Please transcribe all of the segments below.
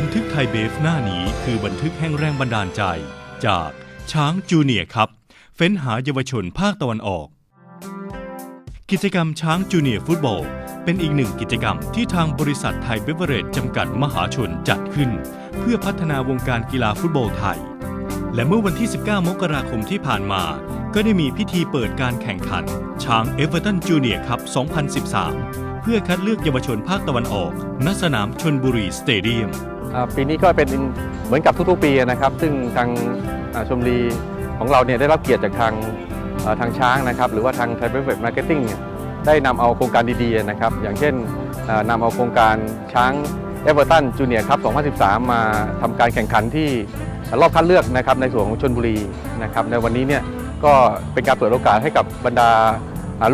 บันทึกไทยเบฟหน้านี้คือบันทึกแห่งแรงบันดาลใจ จากช้างจูเนียครับ เฟ้นหาเยาวชนภาคตะวันออก กิจกรรมช้างจูเนียฟุตบอล เป็นอีกหนึ่งกิจกรรมที่ทางบริษัทไทยเบเวอเรจจำกัดมหาชนจัดขึ้น เพื่อพัฒนาวงการกีฬาฟุตบอลไทย และเมื่อวันที่ 19 มกราคมที่ผ่านมา ก็ได้มีพิธีเปิดการแข่งขัน ช้างเอเวอร์ตันจูเนียร์ครับ 2013 พื่อคัดเลือกเยาวชนภาคตะวันออก ณ สนามชนบุรีสเตเดียม ปีนี้ก็เป็นเหมือนกับทุกๆปีนะครับ ซึ่งทางชมรีของเราเนี่ยได้รับเกียรติจากทางทางช้างนะครับ หรือว่าทางไทยเว็บมาร์เก็ตติ้งได้นำเอาโครงการดีๆนะครับ อย่างเช่นอ่านำเอาโครงการช้างเอเวอร์ตันจูเนียร์ครับ 2013 มาทำการแข่งขันที่รอบคัดเลือกนะครับในส่วนของชนบุรีนะครับในวันนี้เนี่ยก็เป็นการเปิดโอกาสให้กับบรรดา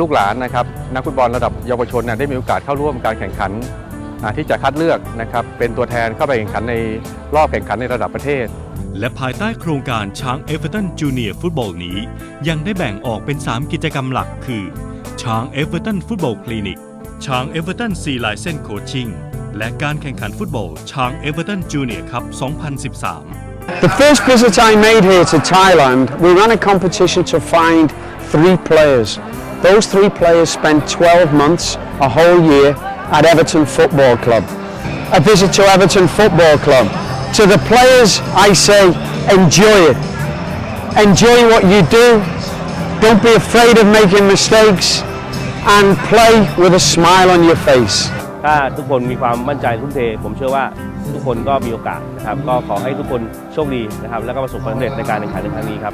ลูกหลานนะครับนักฟุตบอลระดับเยาวชนเนี่ยได้มีโอกาสเข้าร่วมการแข่งขันอ่าที่จะคัดเลือกนะครับเป็นตัวแทนเข้าไปแข่งขันในรอบแข่งขันในระดับประเทศ และภายใต้โครงการช้างเอเวอร์ตันจูเนียร์ฟุตบอลนี้ ยังได้แบ่งออกเป็น 3 กิจกรรมหลักคือ ช้างเอเวอร์ตันฟุตบอลคลินิก ช้างเอเวอร์ตันซีไลเซนโคชชิ่งและการแข่งขันฟุตบอลช้างเอเวอร์ตันจูเนียร์ครับ2013 The first visit I made here to Thailand, we ran a competition to find three players. Those three players spent 12 months, a whole year, at Everton Football Club. A visit to Everton Football Club. To the players, I say, enjoy it. Enjoy what you do. Don't be afraid of making mistakes. And play with a smile on your face. ถ้าทุกคนมีความมั่นใจทุ่มเท ผมเชื่อว่าทุกคนก็มีโอกาสนะครับ ก็ขอให้ทุกคนโชคดีนะครับ แล้วก็ประสบความสำเร็จในการแข่งขันในครั้งนี้ครับ